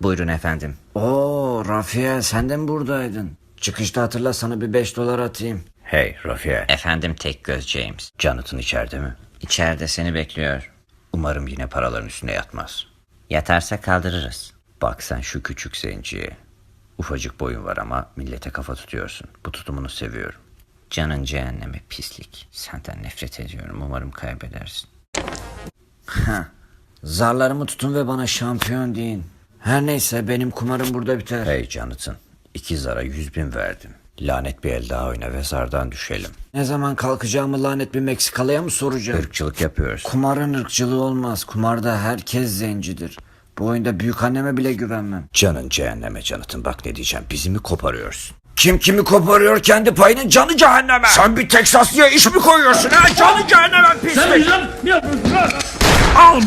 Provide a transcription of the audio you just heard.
Buyurun efendim. Oo Rafiye sen de mi buradaydın? Çıkışta hatırla sana bir 5 dolar atayım. Hey Rafiye. Efendim tek göz James. Jonathan içeride mi? İçeride seni bekliyor. Umarım yine paraların üstüne yatmaz. Yatarsa kaldırırız. Bak sen şu küçük zenciye. Ufacık boyun var ama millete kafa tutuyorsun. Bu tutumunu seviyorum. Canın cehenneme pislik. Senden nefret ediyorum. Umarım kaybedersin. Zarlarımı tutun ve bana şampiyon deyin. Her neyse benim kumarım burada biter. Hey Jonathan. iki zara yüz bin verdim. Lanet bir el daha oyna ve zardan düşelim. Ne zaman kalkacağımı lanet bir Meksikalıya mı soracağım? Irkçılık yapıyorsun. Kumarın ırkçılığı olmaz. Kumarda herkes zencidir. Bu oyunda büyük anneme bile güvenmem. Canın cehenneme Jonathan. Bak ne diyeceğim. Bizi mi koparıyorsun? Kim kimi koparıyor kendi payının canı cehenneme. Sen bir Teksaslıya iş mi koyuyorsun ha? Canın cehenneme pislik. Sen ne yapıyorsun lan? Al.